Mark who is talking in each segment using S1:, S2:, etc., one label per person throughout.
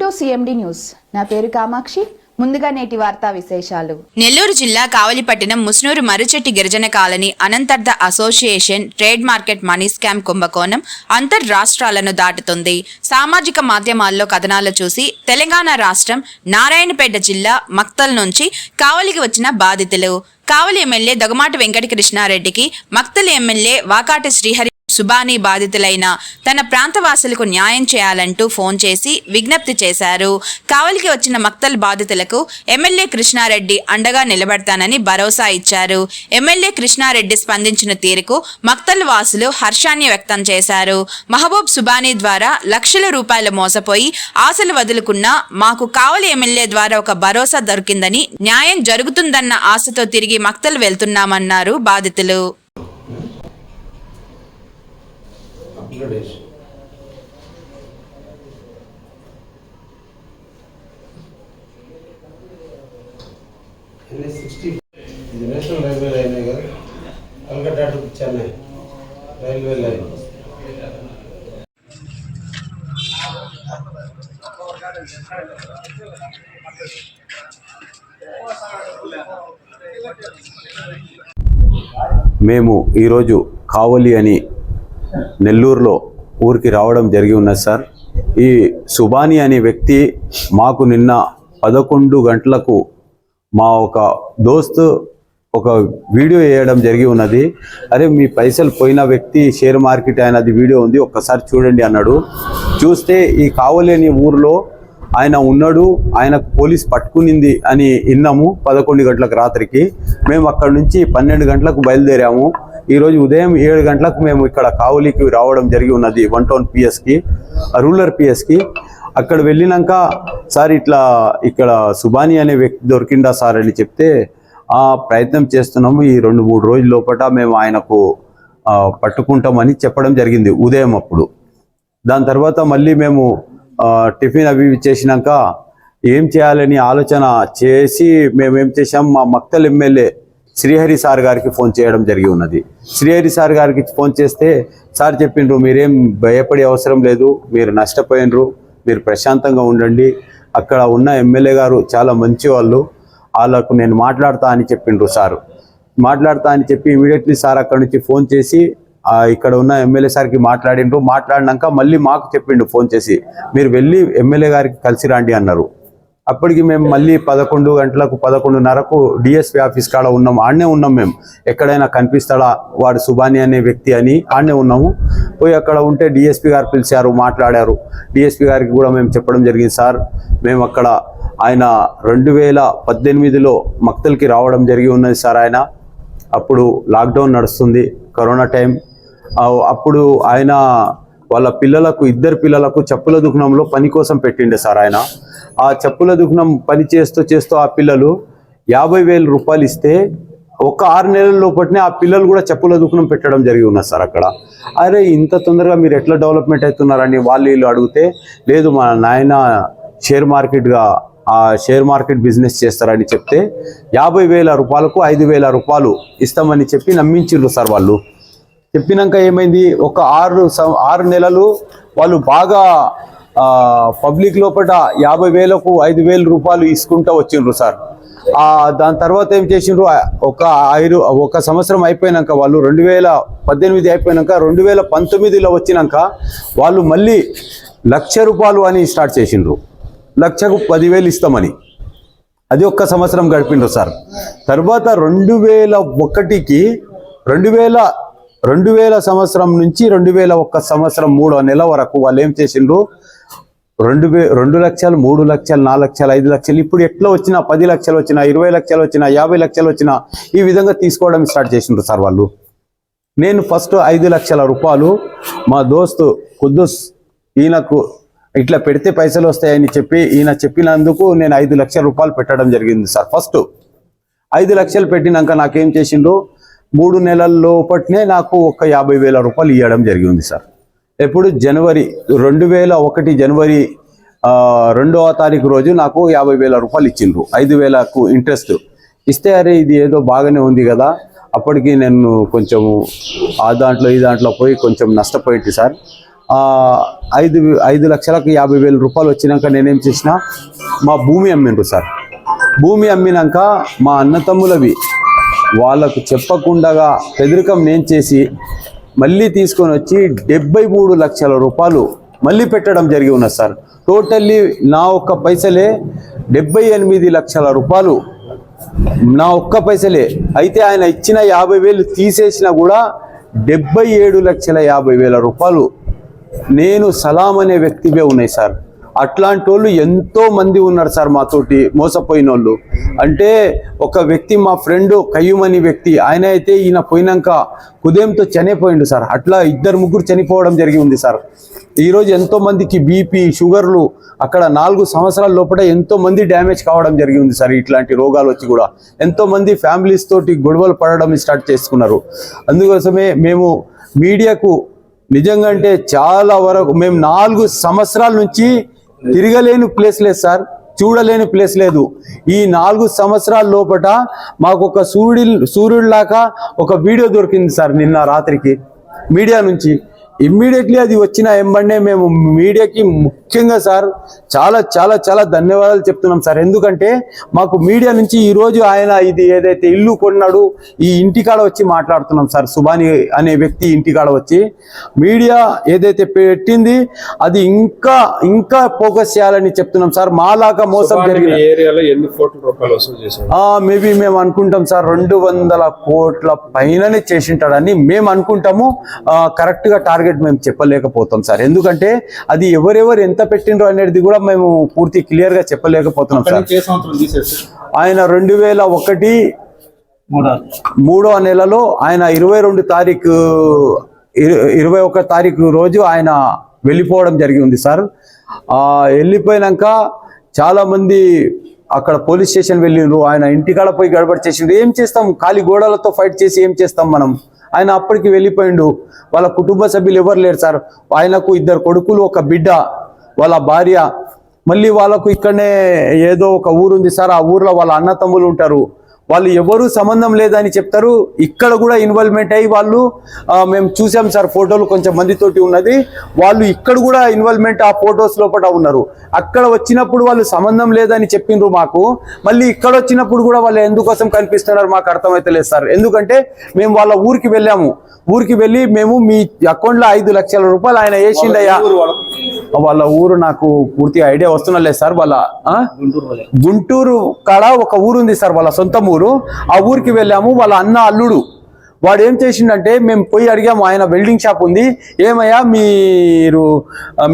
S1: To CMD news నా పేరు కామాక్షి. ముందుగా నేటి వార్తా విశేషాలు.
S2: నెల్లూరు జిల్లా కావలిపట్టణం ముస్నూరు మరుచెట్టి గిరిజన colony అనంతర్ధ association trade market money scam కుంభకోణం అంతర్ రాష్ట్రాలను దాటుతుంది. సామాజిక మాధ్యమాల్లో కథనాలు చూసి తెలంగాణ రాష్ట్రం నారాయణపేట జిల్లా మక్తల్ నుంచి కావలికి వచ్చిన బాధితులు. కావలి ఎమ్మెల్యే దగమాటి వెంకటకృష్ణారెడ్డికి మక్తల్ ఎమ్మెల్యే వాకాటి శ్రీహరి సుబానీ బాధితులైన తన ప్రాంతవాసులకు న్యాయం చేయాలంటూ ఫోన్ చేసి విజ్ఞప్తి చేశారు. కావలికి వచ్చిన మక్తల్ బాధితులకు ఎమ్మెల్యే కృష్ణారెడ్డి అండగా నిలబడతానని భరోసా ఇచ్చారు. ఎమ్మెల్యే కృష్ణారెడ్డి స్పందించిన తీరుకు మక్తల్ వాసులు హర్షాన్ని వ్యక్తం చేశారు. మహబూబ్ సుబానీ ద్వారా లక్షల రూపాయలు మోసపోయి ఆశలు వదులుకున్న మాకు కావలి ఎమ్మెల్యే ద్వారా ఒక భరోసా దొరికిందని న్యాయం జరుగుతుందన్న ఆశతో తిరిగి మక్తల్ వెళ్తున్నామన్నారు బాధితులు.
S3: గణేష్ సిక్స్టీ ఇది నేషనల్ రైల్వే లైన్ కదా Calcutta to Chennai railway line
S4: మేము ఈరోజు కావలి అని నెల్లూరులో ఊరికి రావడం జరిగి ఉన్నది సార్. ఈ సుబాని అనే వ్యక్తి మాకు నిన్న పదకొండు గంటలకు మా ఒక దోస్తు ఒక వీడియో వేయడం జరిగి ఉన్నది. అరే మీ పైసలు పోయిన వ్యక్తి షేర్ మార్కెట్ అయినది వీడియో ఉంది ఒక్కసారి చూడండి అన్నాడు. చూస్తే ఈ కావలేని ఊర్లో ఊరిలో ఆయన ఉన్నాడు ఆయన పోలీస్ పట్టుకునింది అని విన్నాము పదకొండు గంటలకు రాత్రికి. మేము అక్కడ నుంచి పన్నెండు గంటలకు బయలుదేరాము. ఈరోజు ఉదయం ఏడు గంటలకు మేము ఇక్కడ కావలికి రావడం జరిగి ఉన్నది వన్ టౌన్ పిఎస్కి రూరల్ పిఎస్కి. అక్కడ వెళ్ళినాక సార్ ఇట్లా ఇక్కడ సుబాని అనే వ్యక్తి దొరికిందా సార్ అని చెప్తే "ఆ, ప్రయత్నం చేస్తున్నాము ఈ రెండు మూడు రోజుల లోపల మేము ఆయనకు పట్టుకుంటామని చెప్పడం జరిగింది ఉదయం అప్పుడు. దాని తర్వాత మళ్ళీ మేము టిఫిన్ అవి చేసినాక ఏం చేయాలని ఆలోచన చేసి మేము ఏం చేసాం మా మక్తల్ ఎమ్మెల్యే శ్రీహరి సార్ గారికి ఫోన్ చేయడం జరిగి ఉన్నది. శ్రీహరి సార్ గారికి ఫోన్ చేస్తే సార్ చెప్పిండ్రు మీరేం భయపడే అవసరం లేదు మీరు నష్టపోయినరు మీరు ప్రశాంతంగా ఉండండి. అక్కడ ఉన్న ఎమ్మెల్యే గారు చాలా మంచి వాళ్ళు వాళ్ళకు నేను మాట్లాడతా అని చెప్పిండ్రు సారు. మాట్లాడతా అని చెప్పి ఇమీడియట్లీ సార్ అక్కడ నుంచి ఫోన్ చేసి ఇక్కడ ఉన్న ఎమ్మెల్యే సార్కి మాట్లాడిండ్రు మాట్లాడినాక మళ్ళీ మాకు చెప్పిండు ఫోన్ చేసి మీరు వెళ్ళి ఎమ్మెల్యే గారికి కలిసి రండి అన్నారు. అప్పటికి మేము మళ్ళీ పదకొండు గంటలకు పదకొండున్నరకు డిఎస్పీ ఆఫీస్ కాడ ఉన్నాం. ఆడనే ఉన్నాం మేము. ఎక్కడైనా కనిపిస్తాడా వాడు సుబాని అనే వ్యక్తి అని ఆడనే ఉన్నాము. పోయి అక్కడ ఉంటే డిఎస్పీ గారు పిలిచారు మాట్లాడారు. డిఎస్పీ గారికి కూడా మేము చెప్పడం జరిగింది సార్ మేము అక్కడ ఆయన రెండు వేల పద్దెనిమిదిలో మక్తల్కి రావడం జరిగి ఉన్నది సార్ ఆయన. అప్పుడు లాక్డౌన్ నడుస్తుంది కరోనా టైం. అప్పుడు ఆయన వాళ్ళ పిల్లలకు ఇద్దరు పిల్లలకు చెప్పుల దుకాణంలో పని కోసం పెట్టిండే సార్ ఆయన. ఆ చెప్పుల దుకాణం పని చేస్తూ చేస్తూ ఆ పిల్లలు యాభై వేల రూపాయలు ఇస్తే ఒక ఆరు నెలల లోపటినే ఆ పిల్లలు కూడా చెప్పుల దుకాణం పెట్టడం జరిగి ఉన్నది సార్ అక్కడ. అరే ఇంత తొందరగా మీరు ఎట్లా డెవలప్మెంట్ అవుతున్నారని వాళ్ళు వీళ్ళు అడిగితే లేదు మా నాయన షేర్ మార్కెట్గా ఆ షేర్ మార్కెట్ బిజినెస్ చేస్తారని చెప్తే యాభై వేల రూపాయలకు ఐదు వేల రూపాయలు ఇస్తామని చెప్పి నమ్మించిండ్రు సార్ వాళ్ళు. చెప్పినాక ఏమైంది? ఒక ఆరు ఆరు నెలలు వాళ్ళు బాగా పబ్లిక్ లోపల యాభై వేలకు ఐదు వేల రూపాయలు ఇసుకుంటూ వచ్చిండ్రు సార్. దాని తర్వాత ఏం చేసిండ్రు? ఒక ఐదు ఒక సంవత్సరం అయిపోయినాక వాళ్ళు రెండు వేల పద్దెనిమిది అయిపోయినాక రెండు వేల పంతొమ్మిదిలో వచ్చినాక వాళ్ళు మళ్ళీ లక్ష రూపాయలు అని స్టార్ట్ చేసిండ్రు. లక్షకు పదివేలు ఇస్తామని. అది ఒక్క సంవత్సరం గడిపిండ్రు సార్. తర్వాత రెండు వేల ఒకటికి రెండు వేల రెండు వేల సంవత్సరం నుంచి రెండు వేల ఒక్క సంవత్సరం మూడో నెల వరకు వాళ్ళు ఏం చేసిండ్రు? రెండు వే రెండు లక్షలు మూడు లక్షలు నాలుగు లక్షలు ఐదు లక్షలు ఇప్పుడు ఎట్లా వచ్చినా పది లక్షలు వచ్చినా ఇరవై లక్షలు వచ్చినా యాభై లక్షలు వచ్చినా ఈ విధంగా తీసుకోవడం స్టార్ట్ చేసిండ్రు సార్ వాళ్ళు. నేను ఫస్ట్ ఐదు లక్షల రూపాయలు మా దోస్తు కుద్దుస్ ఈయనకు ఇట్లా పెడితే పైసలు వస్తాయని చెప్పి ఈయన చెప్పినందుకు నేను ఐదు లక్షల రూపాయలు పెట్టడం జరిగింది సార్ ఫస్ట్. ఐదు లక్షలు పెట్టినాక నాకేం చేసిండు మూడు నెలల లోపట్నే నాకు ఒక యాభై వేల రూపాయలు ఇవ్వడం జరిగింది సార్. ఎప్పుడు జనవరి రెండు వేల ఒకటి జనవరి రెండవ తారీఖు రోజు నాకు యాభై వేల రూపాయలు ఇచ్చిండ్రు. ఐదు వేలకు ఇంట్రెస్ట్. ఇస్తే అరే ఇది ఏదో బాగానే ఉంది కదా. అప్పటికి నేను కొంచెం ఆ దాంట్లో ఈ దాంట్లో పోయి కొంచెం నష్టపోయింది సార్. ఐదు ఐదు లక్షలకు యాభై వేల రూపాయలు వచ్చినాక నేనేం చేసిన మా భూమి అమ్మిండ్రు సార్. భూమి అమ్మినాక మా అన్నతమ్ములవి వాళ్ళకు చెప్పకుండా పెదరికం నేను చేసి మళ్ళీ తీసుకొని వచ్చి డెబ్బై మూడు లక్షల రూపాయలు మళ్ళీ పెట్టడం జరిగి ఉన్నది సార్. టోటల్లీ నా ఒక్క పైసలే డెబ్బై ఎనిమిది లక్షల రూపాయలు నా ఒక్క పైసలే. అయితే ఆయన ఇచ్చిన యాభై వేలు తీసేసినా కూడా డెబ్బై ఏడు లక్షల యాభై వేల రూపాయలు నేను సలాం అనే వ్యక్తివే ఉన్నాయి సార్. అట్లాంటి వాళ్ళు ఎంతో మంది ఉన్నారు సార్ మాతోటి మోసపోయిన వాళ్ళు అంటే ఒక వ్యక్తి మా ఫ్రెండ్ కయ్యమని వ్యక్తి ఆయన అయితే ఈయన పోయినాక ఉదయంతో చనిపోయిండు సార్. అట్లా ఇద్దరు ముగ్గురు చనిపోవడం జరిగి ఉంది సార్. ఈరోజు ఎంతో మందికి బీపీ షుగర్లు అక్కడ నాలుగు సంవత్సరాల లోపల ఎంతో మంది డ్యామేజ్ కావడం జరిగి ఉంది సార్ ఇట్లాంటి రోగాలు వచ్చి కూడా. ఎంతో మంది ఫ్యామిలీస్ తోటి గొడవలు పడడం స్టార్ట్ చేసుకున్నారు. అందుకోసమే మేము మీడియాకు నిజంగా అంటే చాలా వరకు మేము నాలుగు సంవత్సరాల నుంచి తిరగలేని ప్లేస్ లేదు సార్ చూడలేని ప్లేస్ లేదు. ఈ నాలుగు సంవత్సరాల లోపల మాకు ఒక సూర్యుడి సూర్యుడిలాగా ఒక వీడియో దొరికింది సార్ నిన్న రాత్రికి మీడియా నుంచి. ఇమ్మీడియట్లీ అది వచ్చిన ఎంబడే మేము మీడియాకి ముఖ్యంగా సార్ చాలా చాలా చాలా ధన్యవాదాలు చెప్తున్నాం సార్. ఎందుకంటే మాకు మీడియా నుంచి ఈ రోజు ఆయన ఇది ఏదైతే ఇల్లు కొన్నాడు ఈ ఇంటికాడ వచ్చి మాట్లాడుతున్నాం సార్. సుబాని అనే వ్యక్తి ఇంటికాడ వచ్చి మీడియా ఏదైతే పెట్టింది అది ఇంకా ఇంకా ఫోకస్ చేయాలని చెప్తున్నాం సార్. మాలాగా మోసం జరిగిన మేబీ మేము అనుకుంటాం సార్ రెండు వందల కోట్ల పైననే చేసింటాడని మేము అనుకుంటాము. కరెక్ట్గా టార్గెట్ మేము చెప్పలేకపోతాం సార్. ఎందుకంటే అది ఎవరెవరు ఎంత పెట్టిండ్రో అనేది కూడా మేము పూర్తి క్లియర్గా చెప్పలేకపోతున్నాం సార్. ఆయన రెండు వేల ఒకటి మూడో. నెలలో ఆయన ఇరవై రెండు తారీఖు ఇర- ఇరవై ఒక తారీఖు రోజు ఆయన వెళ్ళిపోవడం జరిగి ఉంది సార్. ఆ వెళ్ళిపోయినాక చాలా మంది అక్కడ పోలీస్ స్టేషన్ వెళ్ళిండ్రు. ఆయన ఇంటికాడ పోయి గడబడి చేసిండ్రు. ఏం చేస్తాం? ఖాళీ గోడలతో ఫైట్ చేసి ఏం చేస్తాం మనం? ఆయన అప్పటికి వెళ్ళిపోయిండు. వాళ్ళ కుటుంబ సభ్యులు ఎవరు లేరు సార్? ఆయనకు ఇద్దరు కొడుకులు ఒక బిడ్డ వాళ్ళ భార్య. మళ్ళీ వాళ్ళకు ఇక్కడనే ఏదో ఒక ఊరుంది సార్. ఆ ఊర్లో వాళ్ళ అన్న తమ్ములు ఉంటారు. వాళ్ళు ఎవరు సంబంధం లేదని చెప్తారు. ఇక్కడ కూడా ఇన్వాల్వ్మెంట్ అయ్యి వాళ్ళు మేము చూసాం సార్ ఫోటోలు కొంచెం మందితోటి ఉన్నది. వాళ్ళు ఇక్కడ కూడా ఇన్వాల్వ్మెంట్ ఆ ఫొటోస్ లోపల ఉన్నారు. అక్కడ వచ్చినప్పుడు వాళ్ళు సంబంధం లేదని చెప్పిండ్రు మాకు. మళ్ళీ ఇక్కడ వచ్చినప్పుడు కూడా వాళ్ళు ఎందుకోసం కనిపిస్తున్నారు మాకు అర్థమైతలేదు సార్. ఎందుకంటే మేము వాళ్ళ ఊరికి వెళ్ళాము. ఊరికి వెళ్ళి మేము మీ అకౌంట్లో ఐదు లక్షల రూపాయలు ఆయన వేసిండయ్యా. వాళ్ళ ఊరు నాకు పూర్తి ఐడియా వస్తున్నలేదు సార్ వాళ్ళ? గుంటూరు కాడ ఒక ఊరు ఉంది సార్ వాళ్ళ సొంత ఊరు. ఆ ఊరికి వెళ్ళాము వాళ్ళ అన్న అల్లుడు. వాడు ఏం చేసిండంటే మేము పోయి అడిగాము ఆయన వెల్డింగ్ షాప్ ఉంది. ఏమయ్యా మీరు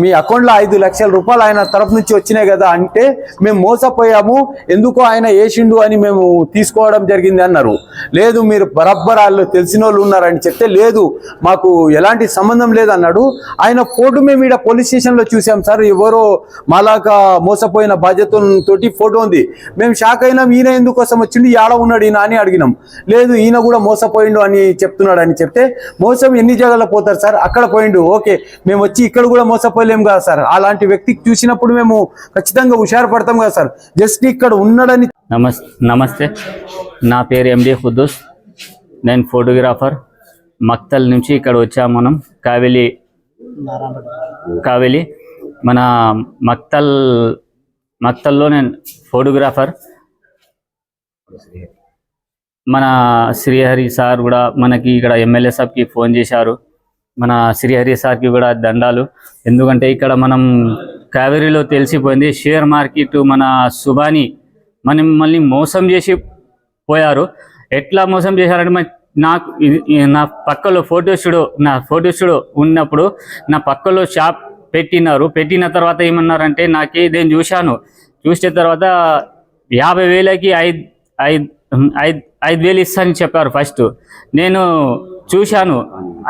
S4: మీ అకౌంట్లో ఐదు లక్షల రూపాయలు ఆయన తరపు నుంచి వచ్చినాయి కదా అంటే మేము మోసపోయాము. ఎందుకో ఆయన వేసిండు అని మేము తీసుకోవడం జరిగింది అన్నారు. లేదు మీరు బరబ్బర్ వాళ్ళు తెలిసిన వాళ్ళు ఉన్నారని చెప్తే లేదు మాకు ఎలాంటి సంబంధం లేదన్నాడు ఆయన ఫోటో మేము ఇక్కడ పోలీస్ స్టేషన్లో చూసాం సార్. ఎవరో మాలాగా మోసపోయిన బాధ్యతలతోటి ఫోటో ఉంది. మేము షాక్ అయినాం. ఈయన ఎందుకోసం వచ్చిండు? ఈ ఆడ ఉన్నాడు ఈయన అని అడిగినాం. లేదు ఈయన కూడా మోసపోయిండు అని చెప్తున్నాడు అని చెప్తే మోసం ఎన్ని జాగాల్లో పోతారు సార్? అక్కడ పోయిండు. ఓకే మేము వచ్చి ఇక్కడ కూడా మోసపోలేం కదా సార్? అలాంటి వ్యక్తికి చూసినప్పుడు మేము ఖచ్చితంగా హుషారు పడతాం కదా సార్. జస్ట్ ఇక్కడ ఉన్నాడని
S5: నమస్ నమస్తే. నా పేరు ఎండి ఖుద్దూస్ నేను ఫోటోగ్రాఫర్. మక్తల్ నుంచి ఇక్కడ వచ్చాము మనం. కావేలి కావేలి. మన మక్తల్ మక్తల్లో నేను ఫోటోగ్రాఫర్. మన శ్రీహరి సార్ కూడా మనకి ఇక్కడ ఎమ్మెల్యే సాబ్కి ఫోన్ చేశారు. మన శ్రీహరి సార్కి కూడా దండాలు. ఎందుకంటే ఇక్కడ మనం కావేరీలో తెలిసిపోయింది షేర్ మార్కెట్ మన సుబాని మనం మళ్ళీ మోసం చేసి పోయారు. ఎట్లా మోసం చేశారంటే నాకు నా పక్కలో ఫోటో స్టూడియో నా ఫోటో స్టూడియో ఉన్నప్పుడు నా పక్కలో షాప్ పెట్టినారు. పెట్టిన తర్వాత ఏమన్నారంటే నాకే నేను చూశాను. చూసిన తర్వాత యాభై వేలకి ఐదు ఐదు ఐదు ఐదు వేలు ఇస్తానని చెప్పారు ఫస్ట్. నేను చూశాను.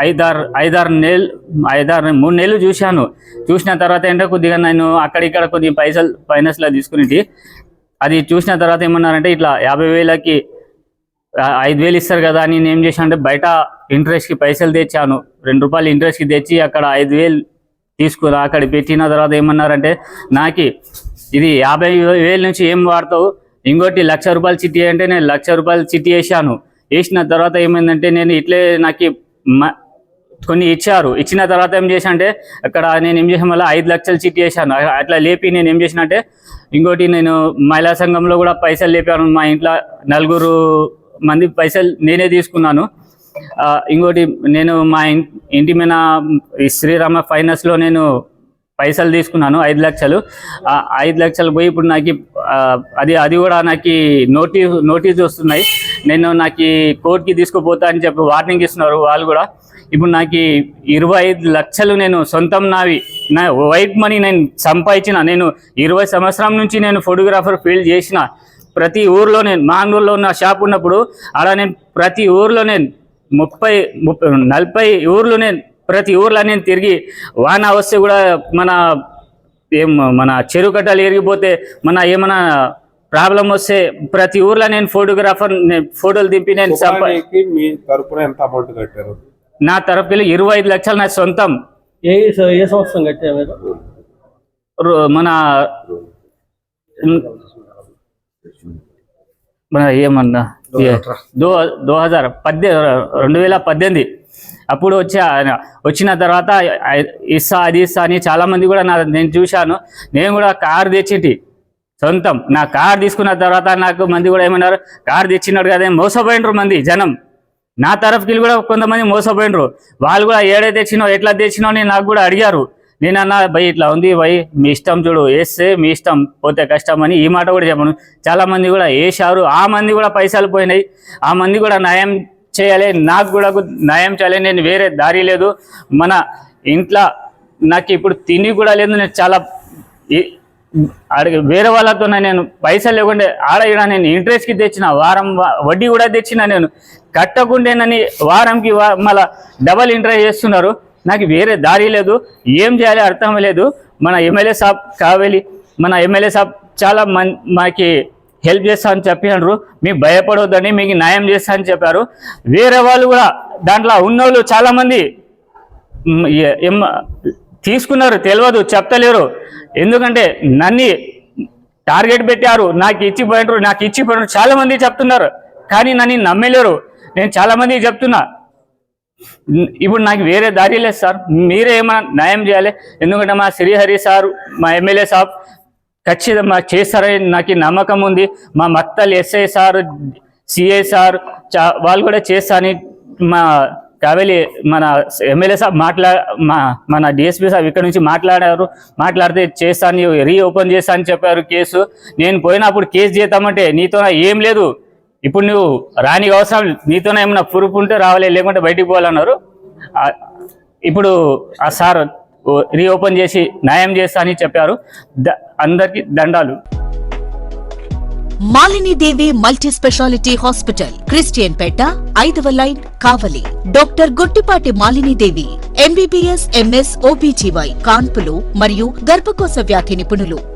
S5: ఐదారు ఐదారు నెలలు ఐదారు మూడు నెలలు చూశాను. చూసిన తర్వాత ఏంటంటే కొద్దిగా నేను అక్కడిక్కడ కొద్దిగా పైసలు ఫైనాన్స్లో తీసుకుని అది చూసిన తర్వాత ఏమన్నారంటే ఇట్లా యాభై వేలకి ఐదు వేలు ఇస్తారు కదా అని నేను ఏం చేశాను అంటే బయట ఇంట్రెస్ట్కి పైసలు తెచ్చాను. రెండు రూపాయలు ఇంట్రెస్ట్కి తెచ్చి అక్కడ ఐదు వేలు తీసుకుని అక్కడ పెట్టిన తర్వాత ఏమన్నారంటే నాకు ఇది యాభై వేల నుంచి ఏం వాడతావు? ఇంకోటి లక్ష రూపాయలు చిట్టి అంటే నేను లక్ష రూపాయలు చిట్టి వేసాను వేసిన తర్వాత ఏమైందంటే నేను ఇట్లే నాకు కొన్ని ఇచ్చారు. ఇచ్చిన తర్వాత ఏం చేశా అంటే అక్కడ నేను ఏం చేసాను మళ్ళీ ఐదు లక్షలు చిట్టి చేశాను అట్లా లేపి నేను ఏం చేసిన అంటే ఇంకోటి నేను మహిళా సంఘంలో కూడా పైసలు లేపాను. మా ఇంట్లో నలుగురు మంది పైసలు నేనే తీసుకున్నాను. ఇంకోటి నేను మా ఇంటి మీద ఈ శ్రీరామ ఫైనాన్స్లో నేను పైసలు తీసుకున్నాను ఐదు లక్షలు. ఐదు లక్షలు పోయి ఇప్పుడు నాకు అది అది కూడా నాకు నోటీస్ నోటీస్ వస్తున్నాయి. నేను నాకు కోర్టుకి తీసుకుపోతా అని చెప్పి వార్నింగ్ ఇస్తున్నారు వాళ్ళు కూడా. ఇప్పుడు నాకు ఇరవై ఐదు లక్షలు నేను సొంతం నావి నా వైట్ మనీ నేను సంపాదించిన. నేను ఇరవై సంవత్సరం నుంచి నేను ఫోటోగ్రాఫర్ ఫీల్డ్ చేసిన. ప్రతి ఊర్లో నేను మాంగూరులో ఉన్న షాప్ ఉన్నప్పుడు అలా నేను ప్రతి ఊర్లో నేను ముప్పై ముప్పై నలభై ఊర్లో నేను ప్రతి ఊర్లో నేను తిరిగి వాన వస్తే కూడా మన ఏం మన చెరువు కట్టలు ఎరిగిపోతే మన ఏమైనా ప్రాబ్లం వస్తే ప్రతి ఊర్లో నేను ఫోటోగ్రాఫర్ ఫోటోలు దింపి నేను
S6: మీ తరపున ఎంత అమౌంట్ కట్టారు?
S5: నా తరపుకి ఇరవై ఐదు లక్షలు నా సొంతం.
S7: ఏ ఏ సంవత్సరం కట్టా మీరు
S5: రు- మన మన ఏమన్నా దో దో హజార్ పద్దె రెండు వేల పద్దెనిమిది. అప్పుడు వచ్చి ఆయన వచ్చిన తర్వాత ఇస్సా ఇస్తా అది ఇస్తా అని చాలా మంది కూడా నా నేను చూశాను. నేను కూడా కార్ తెచ్చిటి. సొంతం. నా కార్ తీసుకున్న తర్వాత నాకు మంది కూడా ఏమన్నారు? కార్ తెచ్చినాడు కదా మోసపోయినరు మంది జనం. నా తరఫుకి కూడా కొంతమంది మోసపోయినరు. వాళ్ళు కూడా ఏడే తెచ్చినో ఎట్లా తెచ్చినో అని నాకు కూడా అడిగారు. నేను అన్నా భయ్ ఇట్లా ఉంది భయ్ మీ ఇష్టం చూడు వేస్తే మీ ఇష్టం పోతే కష్టం అని ఈ మాట కూడా చెప్పను. చాలా మంది కూడా వేసారు ఆ మంది కూడా పైసలు పోయినాయి. ఆ మంది కూడా న్యాయం చేయాలి నాకు కూడా న్యాయం చేయాలి నేను వేరే దారి లేదు. మన ఇంట్లో నాకు ఇప్పుడు తిని కూడా లేదు నేను చాలా ఈ- అడిగి వేరే వాళ్ళతో నేను పైసలు లేకుండా ఆడ ఈడ నేను ఇంట్రెస్ట్కి తెచ్చిన వారం వడ్డీ కూడా తెచ్చిన నేను. కట్టకుండానని వారంకి మళ్ళా డబల్ ఇంట్రెస్ట్ చేస్తున్నారు. నాకు వేరే దారి లేదు ఏం చేయాలి అర్థం లేదు. మన ఎమ్మెల్యే సాబ్ కావేలి మన ఎమ్మెల్యే సాబ్ చాలా మన్ మాకి హెల్ప్ చేస్తా అని చెప్పినారు. మీకు భయపడొద్దని మీకు న్యాయం చేస్తా అని చెప్పారు. వేరే వాళ్ళు కూడా దాంట్లో ఉన్నోళ్ళు చాలా మంది తీసుకున్నారు తెలియదు చెప్తలేరు. ఎందుకంటే నన్ను టార్గెట్ పెట్టారు నాకు ఇచ్చిపోయినారు నాకు ఇచ్చిపోయినారు చాలా మంది చెప్తున్నారు. కానీ నన్ను నమ్మలేరు. నేను చాలా మంది చెప్తున్నా. ఇప్పుడు నాకు వేరే దారి లేదు సార్. మీరే ఏమైనా న్యాయం చేయాలి. ఎందుకంటే మా శ్రీహరి సార్ మా ఎమ్మెల్యే సాబ్ ఖచ్చితంగా చేస్తారని నాకు నమ్మకం ఉంది. మా మత్తలు ఎస్ఐ సార్ సిఐ సార్ చా- వాళ్ళు కూడా చేస్తారని మా కావేలి మన ఎమ్మెల్యే సాబ్ మాట్లా మా మన డిఎస్పీ సాబ్ ఇక్కడ నుంచి మాట్లాడారు. మాట్లాడితే చేస్తాను రీఓపెన్ చేస్తా అని చెప్పారు కేసు. నేను పోయినప్పుడు కేసు చేద్దామంటే నీతో ఏం లేదు. ఇప్పుడు నువ్వు రాని అవసరం నీతోనే ఏమైనా ప్రూఫ్ ఉంటే రావాలి లేకుంటే బయటికి పోవాలన్నారు. ఇప్పుడు ఆ సార్ రీఓపెన్ చేసి న్యాయం చేస్తా అని చెప్పారు. అందరికి దండాలు. దండాలు
S8: Malinidevi multi speciality hospital Christian పేట ఐదవ line Kavali. Doctor Guttipati Malinidevi MBBS MS OBGY కాన్పులు మరియు గర్భకోశ వ్యాధి నిపుణులు.